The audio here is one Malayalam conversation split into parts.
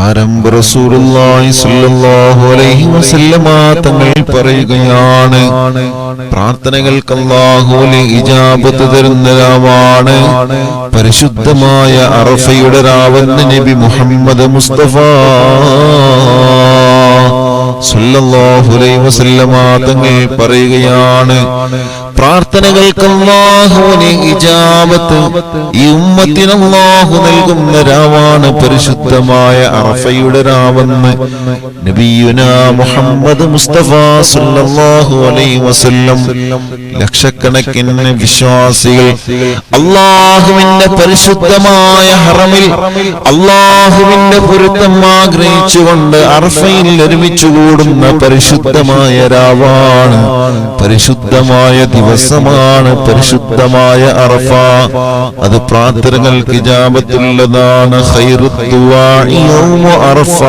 ആരംഭ റസൂലുള്ളാഹി സ്വല്ലല്ലാഹു അലൈഹി വസല്ലമ തങ്ങൾ പറയുകയാണ് പ്രാർത്ഥനകൾക്ക് അല്ലാഹുവിന് ഇജാബത്ത് തരുന്ന രാവാണ് പരിശുദ്ധമായ അറഫയുടെ രാവെന്ന് നബി മുഹമ്മദ് മുസ്തഫ സ്വല്ലല്ലാഹു അലൈഹി വസല്ലമ തങ്ങൾ പറയുകയാണ് പ്രാർത്ഥനകൾക്ക് അല്ലാഹുവിനെ ഇജാബത്ത് ഈ നൽകുന്ന രാവാണ് പരിശുദ്ധമായ അറഫയുടെ രാവെന്ന് നബിയുന മുഹമ്മദ് മുസ്തഫ സല്ലല്ലാഹു അലൈഹി വസല്ലം ലക്ഷക്കണക്കിന് വിശ്വാസികൾ അള്ളാഹുവിന്റെ പരിശുദ്ധമായ ഹറമിൽ അള്ളാഹുവിന്റെ പൊരുത്തം ആഗ്രഹിച്ചുകൊണ്ട് അറഫയിൽ ഒരുമിച്ചുകൂടുന്ന പരിശുദ്ധമായ രാവാണ് പരിശുദ്ധമായ ദിവസമാണ് പരിശുദ്ധമായ അറഫ. അത് പ്രാർത്ഥനകൾക്ക് യൗമു അറഫ.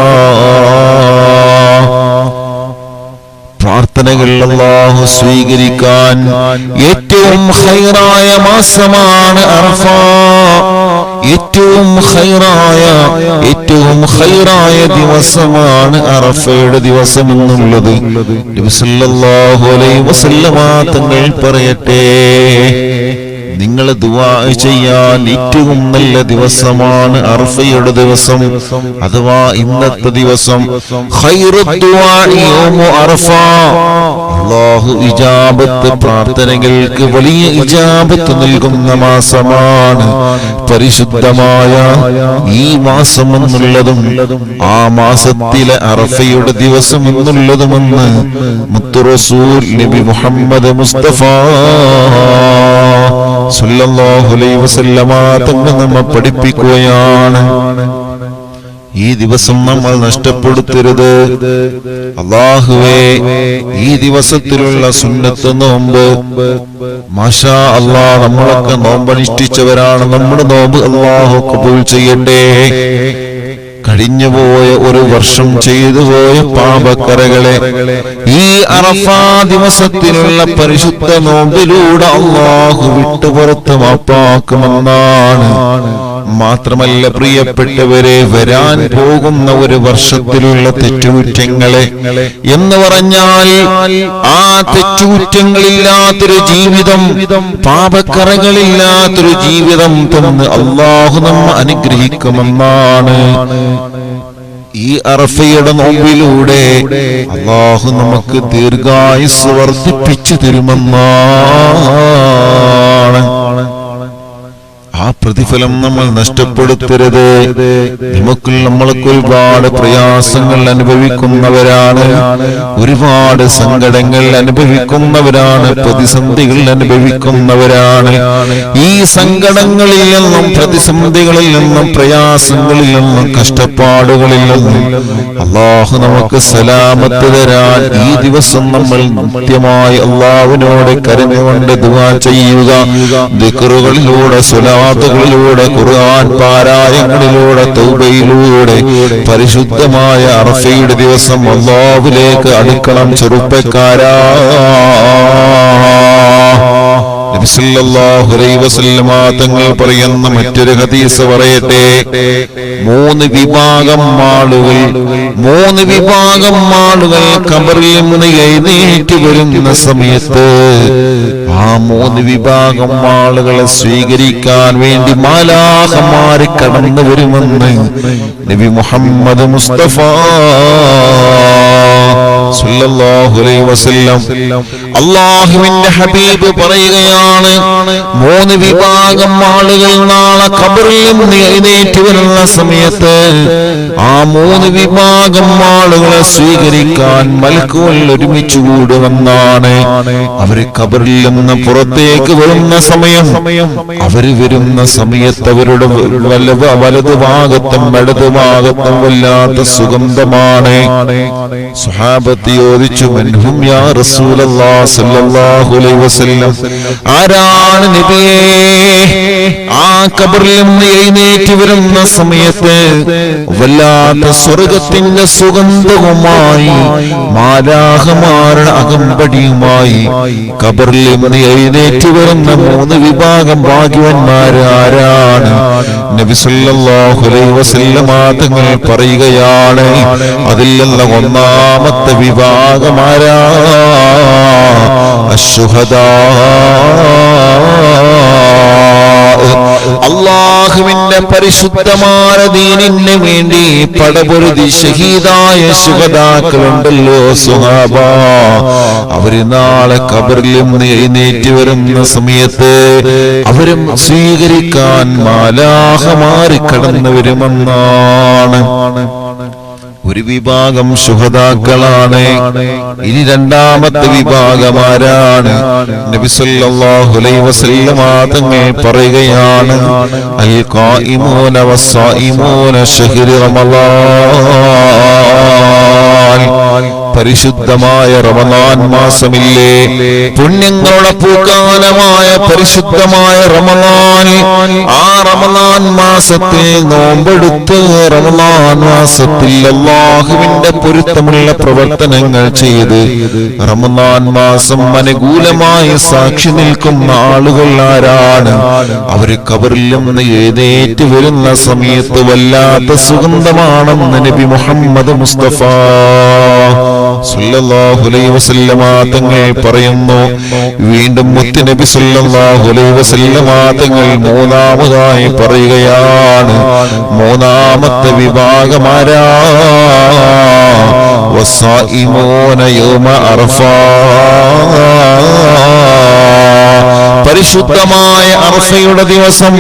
പ്രാർത്ഥനകൾ അള്ളാഹു സ്വീകരിക്കാൻ ഏറ്റവും ഹൈറായ മാസമാണ് അറഫ. ഏറ്റവും ഹൈറായ ഏറ്റവും ഹൈറായ ദിവസമാണ് അറഫയുടെ ദിവസം എന്നുള്ളത് തങ്ങൾ പറയട്ടെ. നിങ്ങൾ ദുവാ ചെയ്യാൻ ഏറ്റവും നല്ല ദിവസമാണ് അർഫയുടെ ദിവസം. അഥവാ ഇന്നത്തെ ദിവസം. ഇജാബത്ത് പ്രാർത്ഥനകൾക്ക് വലിയ ഇജാബത്ത് നൽകുന്ന മാസമാണ് പരിശുദ്ധമായ ഈ മാസം എന്നുള്ളതും ആ മാസത്തിലെ അറഫയുടെ ദിവസം എന്നുള്ളതുമെന്ന് മുത്തുറസൂർ നബി മുഹമ്മദ് മുസ്തഫ നമ്മെ പഠിപ്പിക്കുകയാണ്. ഈ ദിവസം നമ്മൾ നഷ്ടപ്പെടുത്തരുത്. അള്ളാഹുവേ ഈ ദിവസത്തിലുള്ള സുന്നത്ത് നോമ്പ് മാഷാ അള്ളാ നമ്മളൊക്കെ നോമ്പനുഷ്ഠിച്ചവരാണ്. നമ്മുടെ നോമ്പ് അള്ളാഹു കബൂൾ ചെയ്യട്ടെ. കഴിഞ്ഞുപോയ ഒരു വർഷം ചെയ്തു പോയ പാപക്കറകളെ ഈ അറഫാ ദിവസത്തിലുള്ള പരിശുദ്ധ നോമ്പിലൂടെ അള്ളാഹു വിട്ടുപുറത്ത് മാപ്പാക്കുമെന്നാണ്. മാത്രമല്ല പ്രിയപ്പെട്ടവരെ വരാൻ പോകുന്ന ഒരു വർഷത്തിലുള്ള തെറ്റുകുറ്റങ്ങളെ എന്ന് പറഞ്ഞാൽ ആ തെറ്റുകുറ്റങ്ങളില്ലാത്തൊരു ജീവിതം പാപക്കറകളില്ലാത്തൊരു ജീവിതം തന്ന് അള്ളാഹു നമ്മ അനുഗ്രഹിക്കുമെന്നാണ്. ഈ അറഫയുടെ നോമ്പിലൂടെ അള്ളാഹു നമുക്ക് ദീർഘായുസ് വർദ്ധിപ്പിച്ചു തരുമെന്നാണ്. ആ പ്രതിഫലം നമ്മൾ നഷ്ടപ്പെടുത്തരുത്. നമുക്ക് നമ്മൾക്ക് ഒരുപാട് പ്രയാസങ്ങൾ അനുഭവിക്കുന്നവരാണ്. ഒരുപാട് സങ്കടങ്ങൾ അനുഭവിക്കുന്നവരാണ്. പ്രതിസന്ധികൾ അനുഭവിക്കുന്നവരാണ്. ഈ സങ്കടങ്ങളിൽ നിന്നും പ്രതിസന്ധികളിൽ നിന്നും പ്രയാസങ്ങളിൽ നിന്നും കഷ്ടപ്പാടുകളിൽ നിന്നും അള്ളാഹു നമുക്ക് സലാമത്ത് തരാൻ ഈ ദിവസം നമ്മൾ നിത്യമായി അള്ളാഹുവിനോട് കരഞ്ഞുകൊണ്ട് ദുവാ ചെയ്യുക. ദിക്റുകളിലൂടെ സുലാത്തുകളിലൂടെ ഖുർആൻ പാരായങ്ങളിലൂടെ തൗബയിലൂടെ പരിശുദ്ധമായ അറഫയുടെ ദിവസം അല്ലാഹുവിലേക്ക് അടുക്കണം ചെറുപ്പക്കാരാ. തങ്ങൾ പറയുന്ന മറ്റൊരു ഹദീസ് പറയട്ടെ. മൂന്ന് വിഭാഗം ആളുകൾ മൂന്ന് വിഭാഗം ആളുകൾ കബറിൽ നിന്ന് എഴുന്നേറ്റ് വരുന്ന സമയത്ത് ആ മൂന്ന് വിഭാഗം ആളുകളെ സ്വീകരിക്കാൻ വേണ്ടി മാലാഹമാര് കടന്നു വരുമെന്ന് നബി മുഹമ്മദ് മുസ്തഫ അള്ളാഹുവിന്റെ ഹബീബ് പറയുകയാണ് മൂന്ന് വിഭാഗം ആളുകൾ നാളെ ഖബറിൽ നിന്ന് എഴുന്നേറ്റ് വരുന്ന സമയത്ത് ആ മൂന്ന് വിഭാഗം ആളുകളെ സ്വീകരിക്കാൻ മലക്കുകൾ ഒരുമിച്ച് കൂടുമെന്നാണ്. അവർ കബറിൽ നിന്ന് പുറത്തേക്ക് വരുന്ന സമയം. അവർ വരുന്ന സമയത്ത് അവരുടെ വലത് വലതു ഭാഗത്തും ഇടതു ഭാഗത്തും വല്ലാത്ത സുഗന്ധമാണ്. സുഹാബത്ത് സഹാബത്ത് ചോദിച്ചു ആരാണ് നബിയേ? ആ കബറിൽ നിന്ന് എഴുന്നേറ്റ് വരുന്ന സമയത്ത് വല്ലാത്ത സ്വർഗത്തിന്റെ സുഗന്ധവുമായി മാലാഹമാരുടെ അകമ്പടിയുമായി കബറിൽ നിന്ന് എഴുന്നേറ്റ് വരുന്ന മൂന്ന് വിഭാഗം ഭാഗ്യവന്മാര് തങ്ങൾ പറയുകയാണ് അതിൽ നിന്ന് ഒന്നാമത്തെ വിഭാഗമാരാ അശുഹദാ അള്ളാഹുവിന്റെ പരിശുദ്ധമായ ദീനിന് വേണ്ടി പടപൊരുതി ഷഹീദായ സുഹതാക്കളുണ്ടല്ലോ സുഹാബ. അവർ നാളെ കബറിൽ നിന്ന് എഴുന്നേറ്റ് വരുന്ന സമയത്ത് അവരും സ്വീകരിക്കാൻ മാലാഹമാറി കടന്നു വരുമെന്നാണ്. ഒരു വിഭാഗം സുഹതാക്കളാണ് ഇനി രണ്ടാമത്തെ വിഭാഗം ആരാണ്? നബി സല്ലല്ലാഹു അലൈഹി വസല്ലമ തങ്ങൾ പറയുകയാണ് അൽ ഖായിമൂന വസ്സായിമൂന ശഹ്രി റമളാൻ പരിശുദ്ധമായ റമദാൻ മാസമില്ലേ? പുണ്യങ്ങളുടെ പൂക്കാലമായ പരിശുദ്ധമായ റമദാൻ ആ റമദാൻ മാസത്തിൽ നോമ്പെടുത്ത് റമദാൻ മാസത്തിൽ അള്ളാഹുവിന്റെ പൊരുത്തമുള്ള പ്രവർത്തനങ്ങൾ ചെയ്ത് റമദാൻ മാസം അനുകൂലമായി സാക്ഷി നിൽക്കുന്ന ആളുകൾ ആരാണ്? അവർ നിന്ന് എഴുന്നേറ്റ് വരുന്ന സമയത്ത് വല്ലാത്ത സുഗന്ധമാണെന്ന് നബി മുഹമ്മദ് മുസ്തഫ. തങ്ങൾ പറയുന്നു. വീണ്ടും മുത്ത് നബി സല്ലല്ലാഹു അലൈഹി വസല്ലമ തങ്ങൾ മൂന്നാമതായി പറയുകയാണ്. മൂന്നാമത്തെ വിഭാഗമാരാ? വസായിമൂന യൗമ അറഫാ പരിശുദ്ധമായ അർസയുടെ ദിവസം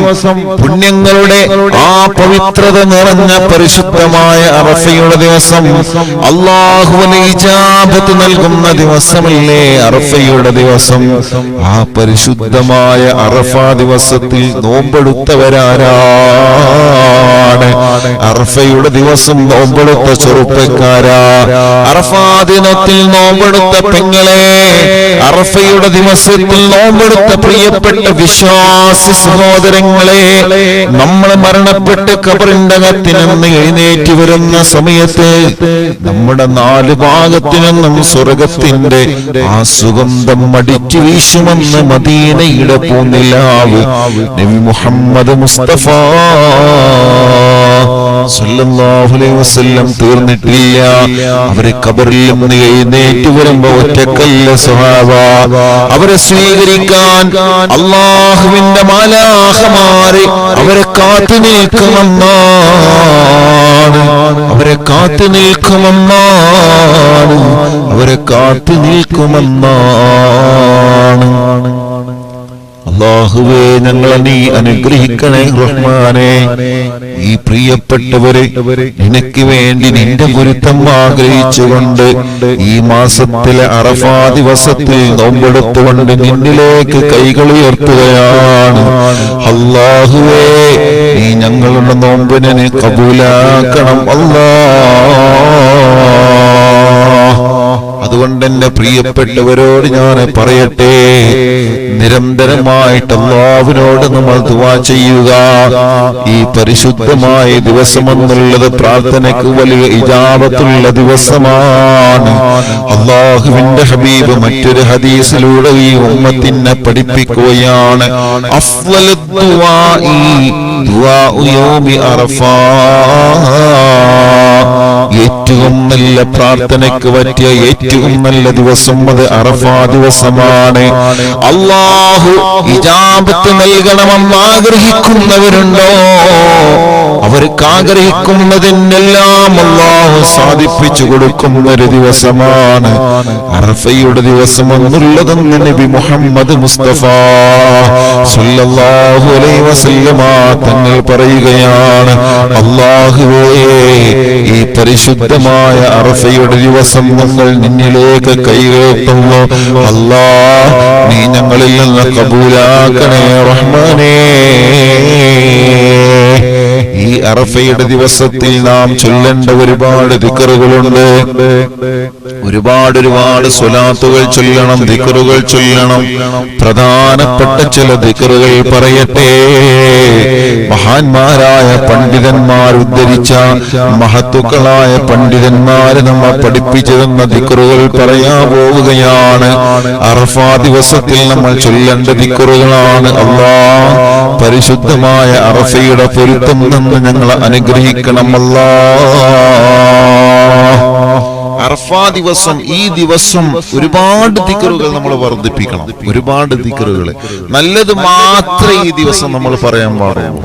പുണ്യങ്ങളുടെ ആ പവിത്രത നിറഞ്ഞ പരിശുദ്ധമായ അർസയുടെ ദിവസം. അള്ളാഹുവിന് ഇജാബത്ത് നൽകുന്ന ദിവസമല്ലേ അറഫയുടെ ദിവസം? ആ പരിശുദ്ധമായ അറഫ ദിവസത്തിൽ നോമ്പെടുത്തവരാരാണ്? അറഫയുടെ ദിവസം നോമ്പെടുത്ത ചെറുപ്പക്കാരാ. അറഫാ ദിനത്തിൽ നോമ്പെടുത്ത പെങ്ങളെ അറഫയുടെ ദിവസത്തിൽ നോമ്പെടുത്ത പ്രിയപ്പെട്ട വിശ്വാസി സഹോദരങ്ങളെ നമ്മൾ മരണപ്പെട്ട് കബറിന്റെ അകത്തിൽ നിന്ന് എഴുന്നേറ്റ് വരുന്ന സമയത്ത് നമ്മുടെ നാല് ഭാഗത്തിനെന്നും സ്വർഗത്തിന്റെ ആ സുഗന്ധം അടിച്ചു വീശുമെന്ന് മദീനയുടെ പൂന്നിലാവ് നബി മുഹമ്മദ് മുസ്തഫ വസല്ലം തീർന്നിട്ടില്ല. അവരെ കബറിൽ നിന്ന് എഴുന്നേറ്റ് വരുമ്പോ ഒറ്റക്കല്ല സ്വഹാബ. അവരെ സ്വീകരിക്കാൻ അള്ളാഹുവിന്റെ മാലാഹമാരെ അവരെ കാത്തു നിൽക്കുമെന്നാണ്. അവരെ കാത്തു നിൽക്കുമെന്നാണ്. അവരെ കാത്തു നിൽക്കുമെന്നാണ്. അള്ളാഹുവേ ഞങ്ങളെ നീ അനുഗ്രഹിക്കണേ റഹ്മാനെ. ഈ പ്രിയപ്പെട്ടവരെ നിനക്ക് വേണ്ടി നിന്റെ ഗുരുത്തം ആഗ്രഹിച്ചുകൊണ്ട് ഈ മാസത്തിലെ അറഫാ ദിവസത്തിൽ നോമ്പെടുത്തുകൊണ്ട് നിന്നിലേക്ക് കൈകൾ ഉയർത്തുകയാണ്. അള്ളാഹുവേ നീ ഞങ്ങളുടെ നോമ്പിനെ കബൂലാക്കണം അല്ലാ. അതുകൊണ്ട് എന്റെ പ്രിയപ്പെട്ടവരോട് ഞാൻ പറയട്ടെ. നിരന്തരമായിട്ട് അള്ളാഹുവിനോട് നമ്മൾ ദുവാ ചെയ്യുക. ഈ പരിശുദ്ധമായ ദിവസമെന്നുള്ളത് പ്രാർത്ഥനയ്ക്ക് വലിയ ഇജാബത്തുള്ള ദിവസമാണ്. അള്ളാഹുവിന്റെ ഹബീബ് മറ്റൊരു ഹദീസിലൂടെ ഈ ഉമ്മത്തിനെ പഠിപ്പിക്കുകയാണ്. അഫ്ളലു ഈ ദുആ യൗമി അറഫാ. ഏറ്റവും നല്ല പ്രാർത്ഥനയ്ക്ക് പറ്റിയ ഏറ്റവും നല്ല ദിവസം അത് അറഫാ ദിവസമാണ്. അള്ളാഹു ഇജാബത്ത് നൽകണമെന്ന് ആഗ്രഹിക്കുന്നവരുണ്ടോ? അവർക്ക് ആഗ്രഹിക്കുന്നതിനെല്ലാം അള്ളാഹു സാധിപ്പിച്ചു കൊടുക്കുന്ന ഒരു ദിവസമാണ്. അറഫയുടെ ദിവസം എന്നുള്ളതെന്ന് നബി മുഹമ്മദ് മുസ്തഫ സല്ലല്ലാഹു അലൈഹി വസല്ലമ തങ്ങൾ പറയുകയാണ് അള്ളാഹുവേ ഈ പരിശുദ്ധമായ അറഫയുടെ ദിവസം ഞങ്ങൾ നിന്നിലേക്ക് കൈകേർത്തുന്നു അല്ലാ നീ ഞങ്ങളിൽ നിന്ന് കബൂലാക്കണേ റഹ്മാനേ. ഈ അറഫയുടെ ദിവസത്തിൽ നാം ചൊല്ലേണ്ട ഒരുപാട് ദിക്കറുകളുണ്ട്. ഒരുപാട് ഒരുപാട് സ്വലാത്തുകൾ ചൊല്ലണം ദിക്കറുകൾ ചൊല്ലണം. പ്രധാനപ്പെട്ട ചില ദിക്കറുകൾ പറയട്ടെ. മഹാന്മാരായ പണ്ഡിതന്മാർ ഉദ്ധരിച്ച മഹത്തുക്കളായ പണ്ഡിതന്മാര് നമ്മെ പഠിപ്പിച്ചു തന്ന ദിക്കറുകൾ പറയാൻ പോവുകയാണ്. അറഫാ ദിവസത്തിൽ നമ്മൾ ചൊല്ലേണ്ട ദിക്കറുകളാണ് അള്ളാ പരിശുദ്ധമായ അറഫയുടെ പൊരുത്തം നിന്ന് ഞങ്ങൾ അനുഗ്രഹിക്കണമല്ല. അർഫാ ദിവസം ഈ ദിവസം ഒരുപാട് ദിക്കറുകൾ നമ്മൾ വർദ്ധിപ്പിക്കണം. ഒരുപാട് ദിക്കറുകൾ. നല്ലത് മാത്രമേ ഈ ദിവസം നമ്മൾ പറയാൻ പാടുള്ളൂ.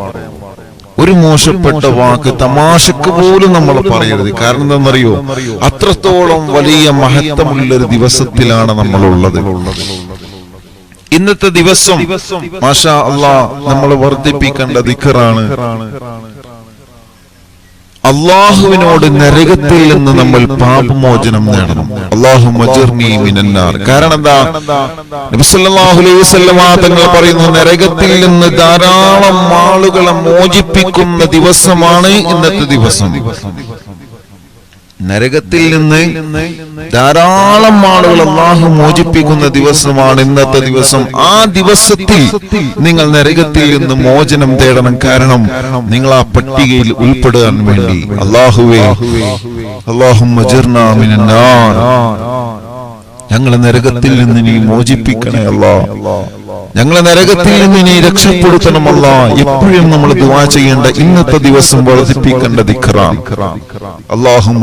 ഒരു മോശപ്പെട്ട വാക്ക് തമാശക്ക് പോലും നമ്മൾ പറയരുത്. കാരണം എന്താണെന്നറിയോ? അത്രത്തോളം വലിയ മഹത്വമുള്ള ഒരു ദിവസത്തിലാണ് നമ്മളുള്ളത്. ഇന്നത്തെ ദിവസം മാഷാ അള്ളാ നമ്മൾ വർദ്ധിപ്പിക്കേണ്ട ദിക്കറാണ്. അള്ളാഹുവിനോട് നരകത്തിൽ നിന്ന് നമ്മൾ പാപമോചനം നേടണം. അള്ളാഹു മിനന്നാർ. കാരണം എന്താ? തങ്ങൾ പറയുന്നു നരകത്തിൽ നിന്ന് ധാരാളം ആളുകളെ മോചിപ്പിക്കുന്ന ദിവസമാണ് ഇന്നത്തെ ദിവസം. നരകത്തിൽ നിന്ന് ധാരാളം ആളുകൾ അള്ളാഹു മോചിപ്പിക്കുന്ന ദിവസമാണ് ഇന്നത്തെ ദിവസം. ആ ദിവസത്തിൽ നിങ്ങൾ നരകത്തിൽ നിന്ന് മോചനം തേടണം. കാരണം നിങ്ങൾ ആ പട്ടികയിൽ ഉൾപ്പെടാൻ വേണ്ടി. അള്ളാഹുവേ അള്ളാഹു ഞങ്ങളെ നരകത്തിൽ നിന്ന് നീ മോചിപ്പിക്കണേ അല്ലാ ഞങ്ങളെ നരകത്തിൽ നിന്ന് നീ രക്ഷപ്പെടുത്തണമല്ല. എപ്പോഴും നമ്മൾ ദുവാ ചെയ്യേണ്ട ഇന്നത്തെ ദിവസം വർദ്ധിപ്പിക്കേണ്ട ദിഖറാൻ അള്ളാഹും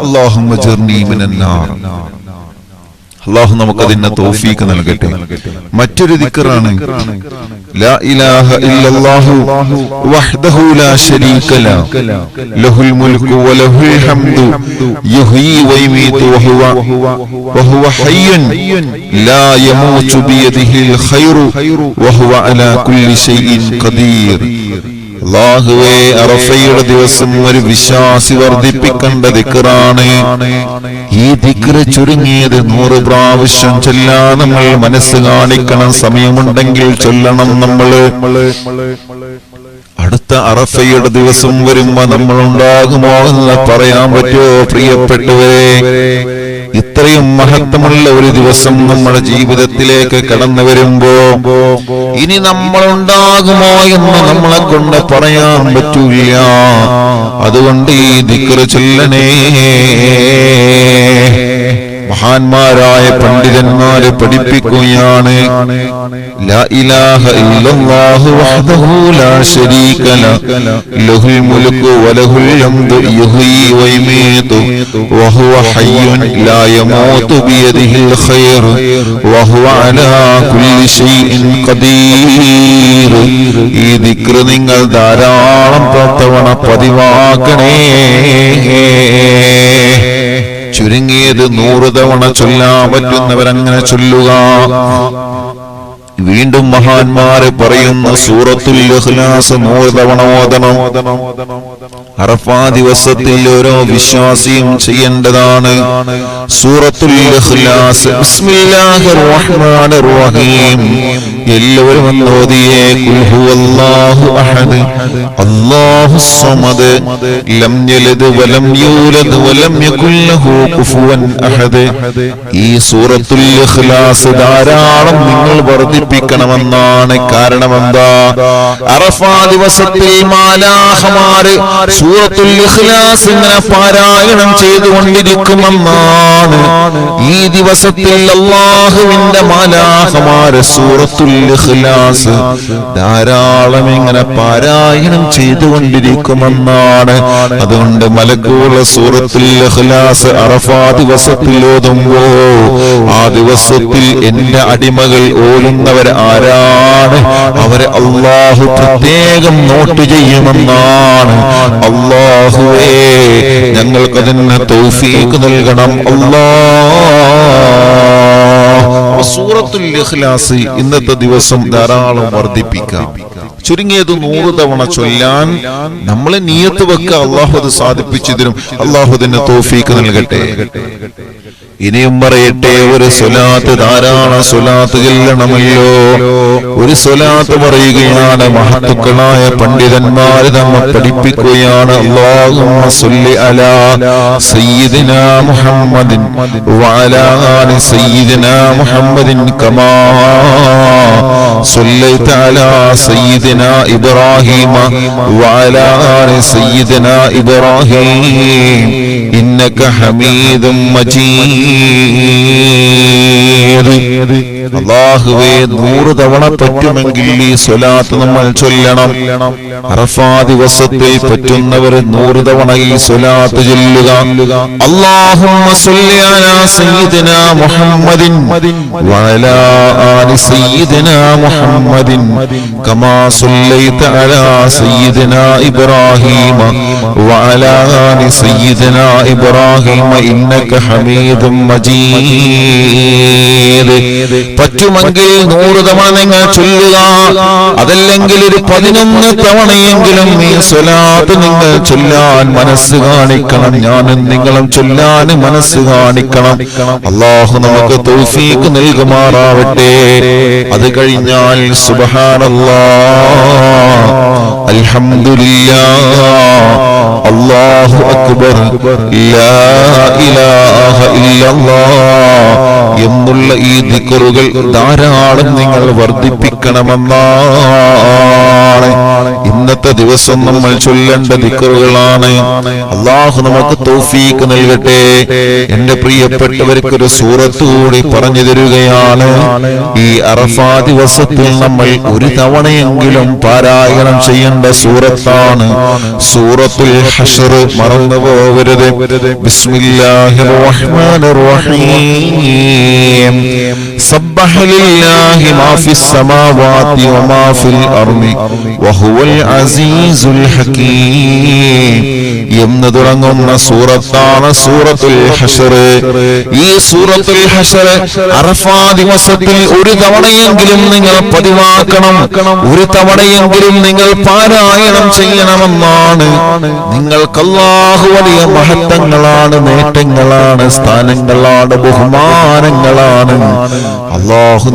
അള്ളാഹും അള്ളാഹു നമുക്ക് അതിന്റെ തോഫീക്ക് നൽകട്ടെ. മറ്റൊരു ദിക്കറാണ്. ലാ ഇലാഹ ഇല്ലല്ലാഹു വഹ്ദഹു ലാ ശരീക ല ലഹുൽ മുൽക്കു വലഹുൽ ഹംദു. യുഹ്യി വയുമീതു വഹുവ വഹുവ ഹയ്യൻ. ലാ യമൂതു ബിയദിഹിൽ ഖൈറു. വഹുവ അലാ കുല്ലി ഖദീർ. അള്ളാഹുവേ അറഫയുടെ ദിവസം ഒരു വിശ്വാസി വർദ്ധിപ്പിക്കേണ്ട ദിക്കറാണ് ഈ ദിക്കറ് ചുരുങ്ങിയത് നൂറ് പ്രാവശ്യം ചൊല്ലാ നമ്മൾ മനസ്സ് കാണിക്കണം സമയമുണ്ടെങ്കിൽ ചൊല്ലണം നമ്മൾ അടുത്ത അറഫയുടെ ദിവസം വരുമ്പോ നമ്മൾ ഉണ്ടാകുമോ എന്ന് പറയാൻ പറ്റുമോ പ്രിയപ്പെട്ടവരെ? ഇത്രയും മഹത്വമുള്ള ഒരു ദിവസം നമ്മുടെ ജീവിതത്തിലേക്ക് കടന്നു വരുമ്പോ ഇനി നമ്മൾ ഉണ്ടാകുമോ എന്ന് നമ്മളെ കൊണ്ട് പറയാൻ പറ്റൂല അതുകൊണ്ട് ഈ ദിക്കറ് ചൊല്ലണേ. മഹാന്മാരായ പണ്ഡിതന്മാര് പഠിപ്പിക്കുകയാണ്. ഈ ദിക്ർ നിങ്ങൾ ധാരാളം തവണ പതിവാക്കണേ. ചുരുങ്ങിയത് നൂറ് തവണ ചൊല്ലാൻ പറ്റുന്നവരങ്ങനെ ചൊല്ലുക. വീണ്ടും മഹാന്മാര് പറയുന്ന സൂറത്തുൽ ഇഖ്ലാസ് നൂറ് തവണ ഓതണം. അറഫാ ദിവസത്തിൽ ഓരോ വിശ്വാസിയും ചെയ്യേണ്ടതാണ്. സൂറത്തുൽ ഇഖ്ലാസ്. ബിസ്മില്ലാഹിർ റഹ്മാനിർ റഹീം. എല്ലാവരും ഓതിയേ. അഹദ്. അല്ലാഹു ലം യലിദ് വലം യൂലദ് വലം കുഫുവൻ അഹദ്. ഈ സൂറത്തുൽ ഇഖ്ലാസ് ധാരാളം നിങ്ങൾ വർദ്ധിപ്പിക്കണമെന്നാണ് കാരണം എന്താ അറഫാ ദിവസത്തിൽ മാലാഹമാര് സൂറത്തുൽ ഇഖ്ലാസ് ഇങ്ങനെ പാരായണം ചെയ്തുകൊണ്ടിരിക്കുമെന്നാണ് ഈ ദിവസത്തിൽ അള്ളാഹുവിന്റെ മാലാഹമാര സൂറത്തുൽ ഇഖ്ലാസ് ധാരാളം ഇങ്ങനെ പാരായണം ചെയ്തുകൊണ്ടിരിക്കുമെന്നാണ് അതുകൊണ്ട് മലക്കുള്ള സൂറത്തുൽ ഇഖ്ലാസ് അറഫാ ദിവസത്തിൽ ഓതുമ്പോ ആ ദിവസത്തിൽ എന്റെ അടിമകൾ ഓരുന്നവർ ആരാണ്? അവരെ അള്ളാഹു പ്രത്യേകം നോട്ട് ചെയ്യുമെന്നാണ് അള്ളാഹുവേ ഞങ്ങൾക്കതിന് തൗഫീക്ക് നൽകണം. അല്ലാ സൂറത്തുൽ ഇഖ്ലാസ് ഇന്നത്തെ ദിവസം ധാരാളം വർദ്ധിപ്പിക്കാം. ചുരുങ്ങിയത് നൂറ് തവണ ചൊല്ലാൻ നമ്മളെ നീയത്ത് വെക്ക അള്ളാഹു അത് സാധിപ്പിച്ചു അള്ളാഹു അതിന് തോഫീക്ക് നൽകട്ടെ. ഇനിയും പറയട്ടെ ഒരു സ്വലാത്ത് ധാരാളം സ്വലാത്ത് ചെല്ലണമല്ലോ. ഒരു സ്വലാത്ത് പറയുകയാണ് മഹത്തുക്കളായ പണ്ഡിതന്മാര് നമ്മെ പഠിപ്പിക്കുകയാണ്. അല്ലാഹുമ്മ സ്വല്ലി അലാ മുഹമ്മദിൻ ആലി സയ്യിദിന محمد كما صليت على سيدنا إبراهيم وعلى آل سيدنا إبراهيم إنك حميد مجيد അള്ളാഹുവേ നൂറ് തവണ പറ്റുമെങ്കിൽ ഈ സ്വലാത്ത് നമ്മൾ ചൊല്ലണം. അറഫാ ദിവസത്തിൽ പറ്റുന്നവർ നൂറ് തവണ ഈ സ്വലാത്ത് ചൊല്ലുക. അല്ലാഹുമ്മ സ്വല്ലി അലാ സയ്യിദിനാ മുഹമ്മദിൻ വഅലാ ആലി സയ്യിദിനാ മുഹമ്മദിൻ കമാ സല്ലൈത അലാ സയ്യിദിനാ ഇബ്രാഹീമ വഅലാ آل سيدنا إبراهيم ഇന്നക ഹമീദും മജീദ് പറ്റുമെങ്കിൽ നൂറ് തവണ നിങ്ങൾ ചൊല്ലുക. അതല്ലെങ്കിൽ ഒരു പതിനൊന്ന് തവണയെങ്കിലും ഈ സ്വലാത്ത് നിങ്ങൾ ചൊല്ലാൻ മനസ്സ് കാണിക്കണം. ഞാനും നിങ്ങളും ചൊല്ലാൻ മനസ്സ് കാണിക്കണം. അള്ളാഹു നമുക്ക് തൗഫീക്ക് നൽകുമാറാവട്ടെ. അത് കഴിഞ്ഞാൽ സുബഹാനല്ലാ. അൽഹംദുലില്ലാ. അല്ലാഹു അക്ബർ. എന്നുള്ള ഈ ദിക്കറുകൾ ധാരാളം നിങ്ങൾ വർദ്ധിപ്പിക്കണമെന്നാണ്. ഇന്നത്തെ ദിവസം നമ്മൾ ചൊല്ലേണ്ട ദിക്കറുകളാണ്. അള്ളാഹു നമുക്ക് തൗഫീക്ക് നൽകട്ടെ. എന്റെ പ്രിയപ്പെട്ടവർക്ക് ഒരു സൂറത്ത് കൂടി പറഞ്ഞു തരികയാണ്. ഈ അറഫാ ദിവസത്തിൽ നമ്മൾ ഒരു തവണയെങ്കിലും പാരായണം ചെയ്യേണ്ട സൂറത്താണ്. സൂറത്തുൽ ഹഷർ മറന്നു പോകരുത് ബിസ്മില്ലാഹിർ റഹ്മാനിർ റഹീം സബ്ബഹ ലില്ലാഹി മാ ഫിസ് സമാവാതി വമാ ഫിൽ അർളി വഹുവൽ അസീസുൽ ഹകീം എന്ന് തുടങ്ങുന്ന സൂറത്താണ് സൂറത്തുൽ ഹഷർ. ഈ സൂറത്തുൽ ഹഷർ അറഫാ ദിവസത്തിൽ ഒരു തവണയെങ്കിലും നിങ്ങൾ പതിവാക്കണം. ഒരു തവണയെങ്കിലും നിങ്ങൾ പാരായണം ചെയ്യണമെന്നാണ്. നിങ്ങൾക്ക് അല്ലാഹു വലിയ മഹത്വങ്ങളാണ് നേട്ടങ്ങളാണ് സ്ഥാനങ്ങളാണ് ബഹുമാനങ്ങളാണ്. അള്ളാഹു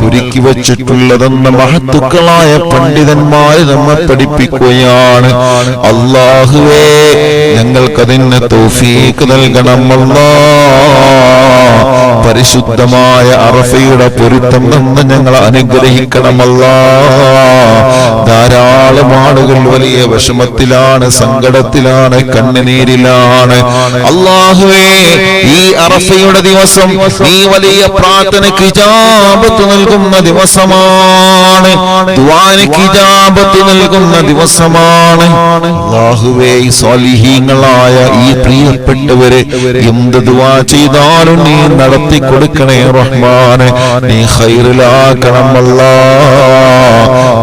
കുരുക്കി വെച്ചിട്ടുള്ളതെന്ന മഹത്തുക്കളായ പണ്ഡിതന്മാര് നമ്മെ പഠിപ്പിക്കുകയാണ്. അള്ളാഹുവേ ഞങ്ങൾക്കതിന് തൗഫീക്ക് നൽകണം അല്ലാ പരിശുദ്ധമായ അറഫയുടെ പൊരുത്തം നിന്ന് ഞങ്ങൾ അനുഗ്രഹിക്കണമല്ല. ധാരാളം ആളുകൾ വലിയ വിഷമത്തിലാണ് സങ്കടത്തിലാണ് കണ്ണുനീരിലാണ്. അള്ളാഹുവേ ഈ അറഫയുടെ ദിവസം നീ വലിയ പ്രാർത്ഥനയ്ക്ക് ഇജാബത്ത് നൽകുന്ന ദിവസമാണ്. ദ്വാനയ്ക്ക് നൽകുന്ന ദിവസമാണ്. അള്ളാഹുവേ സ്വാലിഹീങ്ങളായ ഈ പ്രിയപ്പെട്ടവരെ എന്ത് ദുവാ ചെയ്താലും നീ നടത്തി. കൊടുക്കണേ റഹ്മാനെ. നീ ഹൈറിലാക്കണമല്ല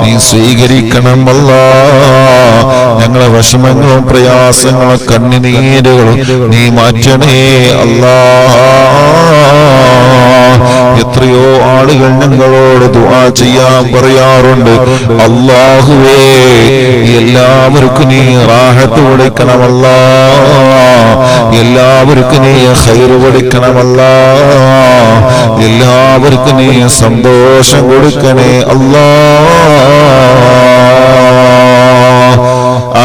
നീ സ്വീകരിക്കണമല്ല. ഞങ്ങളെ വിഷമങ്ങളും പ്രയാസങ്ങളും കണ്ണിനീരുകളും നീ മാറ്റണേ അല്ലാ. എത്രയോ ആളുകൾ ഞങ്ങളോട് ദുആ ചെയ്യാൻ പറയാറുണ്ട്. അള്ളാഹുവേ എല്ലാവർക്കും നീ റാഹത്ത് കൊടുക്കണമല്ല. എല്ലാവർക്കും നീ ഹൈർ കൊടുക്കണമല്ല. എല്ലാവർക്കും നീ സന്തോഷം കൊടുക്കണേ അല്ലാ.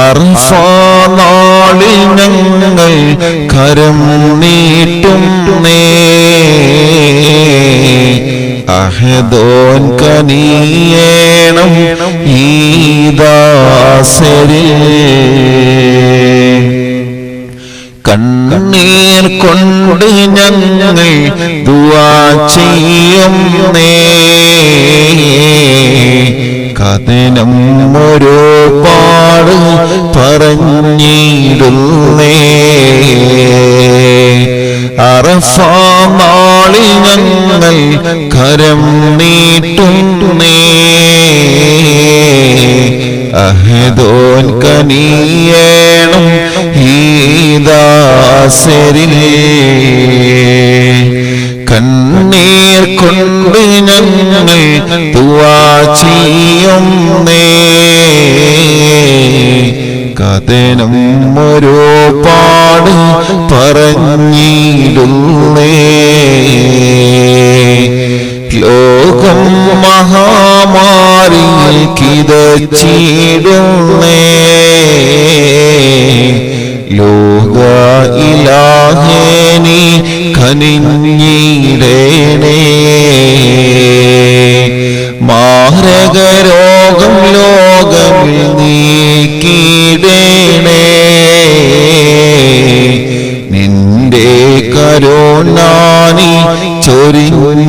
അർഫ നാളിൽ കരം നീട്ടും അഹദോൻ കനിയേണം ഈദാസരി കണ്ണീർ കൊണ്ട് ഞങ്ങൾ ദുവാ ചെയ്യും നേ. കഥനം ഒരു പാട് പറഞ്ഞിടുന്നേ. അറഫാ നാളിൽ ഞങ്ങൾ കരം നീട്ടുന്നേ. കനിയേണം ഈദാസരിലേ കണ്ണീർ കൊണ്ട് ഞങ്ങൾ തുവാ ചെയ്യുന്നേ. കഥനം ഒരു പാട് പറഞ്ഞിടുന്നേ. ലോകം മഹാമാരിയിൽ കിതച്ചിടുന്നേ. ലോക ഇലാഹേനി കനിഞ്ഞിടേണേ. മാരക രോഗം ലോകം നീക്കിടേണേ. നിന്റെ കരുണാനി ചൊരിഞ്ഞിടേണേ.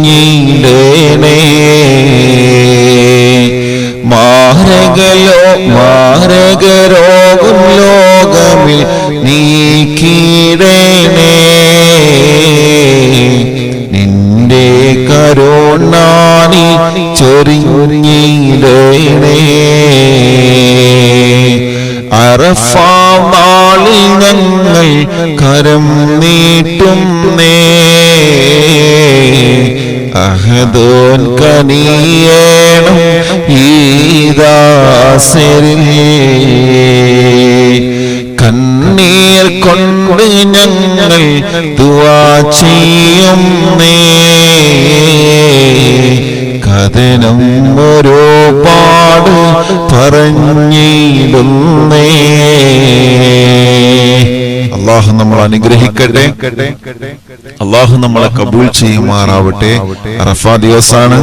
മാരകലോ മാരക രോഗം ലോകമിൽ നീക്കിടേണേ. നിന്റെ കരുണാനി ചൊരിഞ്ഞിടേണേ. അറഫാളിൽ ഞങ്ങൾ കരം നീട്ടുന്നേ. അഹദോൻ കനിയേണം ഈദാസരിൽ കണ്ണീർ കൊണ്ട് ഞങ്ങൾ ദുവാ ചെയ്യുന്നേ. കഥനം ഓരോ പാട് പറഞ്ഞിടുന്നേ. അള്ളാഹു നമ്മൾ അനുഗ്രഹിക്കട്ടെ. അള്ളാഹു നമ്മളെ കബൂൾ ചെയ്യുമാറാവട്ടെ. റഫാ ദിവസാണ്.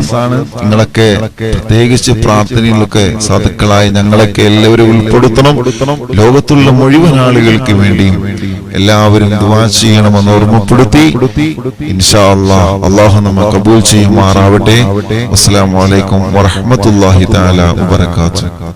നിങ്ങളൊക്കെ പ്രത്യേകിച്ച് പ്രാർത്ഥനയിലൊക്കെ സാധുക്കളായി ഞങ്ങളൊക്കെ എല്ലാവരും ഉൾപ്പെടുത്തണം. ലോകത്തുള്ള മുഴുവൻ ആളുകൾക്ക് വേണ്ടിയും എല്ലാവരും ദുവാ ചെയ്യണമെന്ന് ഓർമ്മപ്പെടുത്തി. ഇൻഷാ അള്ളാഹ് അള്ളാഹു നമ്മൾ കബൂൽ ചെയ്യുമാറാവട്ടെ. അസ്സാം വലൈക്കും വറഹ്മത്തുള്ളാഹി താല വബറകാതുഹു.